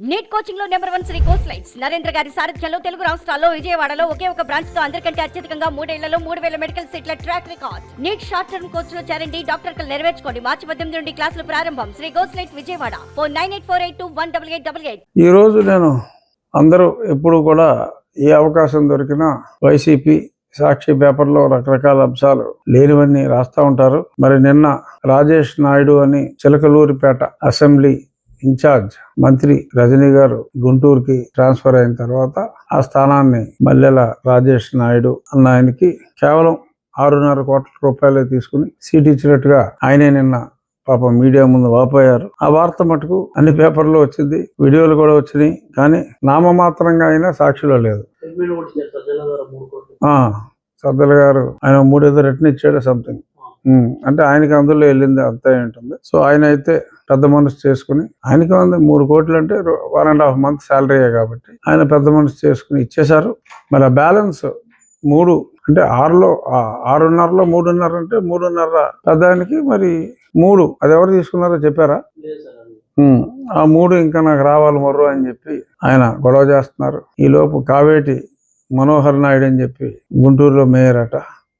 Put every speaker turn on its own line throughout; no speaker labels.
Neat కోచింగ్లో number one Sri course lights. Narendra గారి సారథ్యంలో తెలుగు రాష్ట్రాల్లో విజయవాడలో ఒకే ఒక బ్రాంచ్తో అందరికంటే అత్యధికంగా మూడేళ్ళలో మూడు వేల మెడికల్ సీట్ల track record. NEET short term కోర్స్లో చేరండి డాక్టర్ కలు నెరవేర్చుకోండి. మార్చి పద్దెనిమిది నుండి క్లాసులు ప్రారంభం. Sri course light Vijayawada. Four nine eight four eight two one double eight double eight.
ఈరోజు నేను అందరూ ఎప్పుడు కూడా ఏ అవకాశం దొరికినా వైసీపీ సాక్షి పేపర్లో రకరకాల అంశాలు లేనివన్నీ రాస్తా ఉంటారు. మరి నిన్న రాజేష్ నాయుడు అని చిలకలూరిపేట అసెంబ్లీ ఇన్ఛార్జ్ మంత్రి రజనీ గారు గుంటూరుకి ట్రాన్స్ఫర్ అయిన తర్వాత ఆ స్థానాన్ని మల్లెల రాజేష్ నాయుడు అన్న ఆయనకి కేవలం ఆరున్నర కోట్ల రూపాయలే తీసుకుని సీట్ ఇచ్చినట్టుగా ఆయనే నిన్న పాపం మీడియా ముందు వాపోయారు. ఆ వార్త మటుకు అన్ని పేపర్లో వచ్చింది వీడియోలు కూడా వచ్చినాయి కానీ నామమాత్రంగా అయినా సాక్షిలో లేదు. సద్దల గారు ఆయన మూడేదో రిటర్న్ ఇచ్చాడు సంథింగ్ అంటే ఆయనకి అందులో వెళ్ళింది అంతా ఉంటుంది సో ఆయన అయితే పెద్ద మనసు చేసుకుని ఆయనకి ఉంది మూడు కోట్లు అంటే వన్ అండ్ హాఫ్ మంత్ శాలరీయే కాబట్టి ఆయన పెద్ద మనసు చేసుకుని ఇచ్చేశారు. మరి ఆ బ్యాలెన్స్ మూడు అంటే ఆరులో ఆరున్నరలో మూడున్నర అంటే మూడున్నర పెద్దానికి మరి మూడు. అది ఎవరు తీసుకున్నారో చెప్పారా? ఆ మూడు ఇంకా నాకు రావాలి మొర్రు అని చెప్పి ఆయన గొడవ చేస్తున్నారు. ఈ లోపు కావేటి మనోహర్ నాయుడు అని చెప్పి గుంటూరులో మేయర్ అట.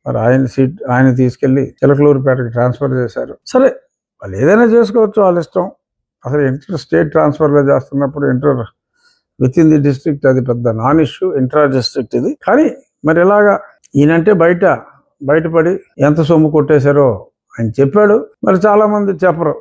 మరి ఆయన సీట్ ఆయన తీసుకెళ్ళి చిలకలూరుపేటకి ట్రాన్స్ఫర్ చేశారు. సరే వాళ్ళు ఏదైనా చేసుకోవచ్చు వాళ్ళ ఇష్టం. అసలు ఇంటర్ స్టేట్ ట్రాన్స్ఫర్లో చేస్తున్నప్పుడు inter with in the district అది పెద్ద నాన్ ఇష్యూ ఇంట్రా డిస్ట్రిక్ట్ ఇది. కానీ మరి ఇలాగా ఈయనంటే బయట బయటపడి ఎంత సొమ్ము కొట్టేశారో ఆయన చెప్పాడు. మరి చాలామంది చెప్పరు.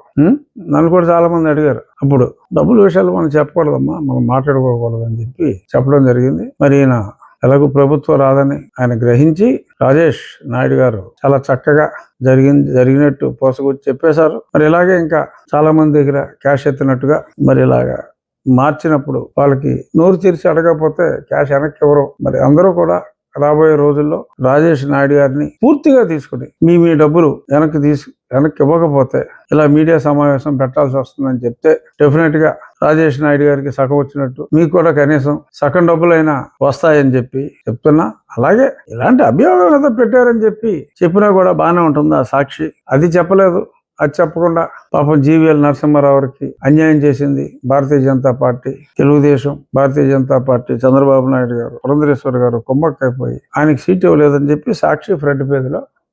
నన్ను కూడా చాలా మంది అడిగారు. అప్పుడు డబ్బుల విషయాలు మనం చెప్పకూడదమ్మా మనం మాట్లాడుకోకూడదు అని చెప్పి చెప్పడం జరిగింది. మరి ఈయన ఎలాగో ప్రభుత్వం రాదని ఆయన గ్రహించి రాజేష్ నాయుడు గారు చాలా చక్కగా జరిగింది జరిగినట్టు పోసకొచ్చి చెప్పేశారు. మరి ఇలాగే ఇంకా చాలా మంది దగ్గర క్యాష్ ఎత్తినట్టుగా మరి ఇలాగా మార్చినప్పుడు వాళ్ళకి నోరు తెరిచి అడగకపోతే క్యాష్ వెనక్కి ఇవ్వరు. మరి అందరూ కూడా రాబోయే రోజుల్లో రాజేష్ నాయుడు గారిని పూర్తిగా తీసుకుని మీ మీ డబ్బులు వెనక్కి తీసు వెనక్కి ఇవ్వకపోతే ఇలా మీడియా సమావేశం పెట్టాల్సి వస్తుందని చెప్తే డెఫినెట్గా రాజేష్ నాయుడు గారికి సగం వచ్చినట్టు. మీకు కూడా కనీసం సగం డబ్బులైనా వస్తాయని చెప్పి చెప్తున్నా. అలాగే ఇలాంటి అభియోగం ఏదో పెట్టారని చెప్పి చెప్పినా కూడా బాగానే ఉంటుంది ఆ సాక్షి? అది చెప్పలేదు. అది చెప్పకుండా పాపం జీవీఎల్ నరసింహారావుకి అన్యాయం చేసింది భారతీయ జనతా పార్టీ తెలుగుదేశం భారతీయ జనతా పార్టీ చంద్రబాబు నాయుడు గారు పురంధరేశ్వర్ గారు కుమ్మక్కైపోయి ఆయనకి సీట్ ఇవ్వలేదని చెప్పి సాక్షి ఫ్రంట్ పేజీలో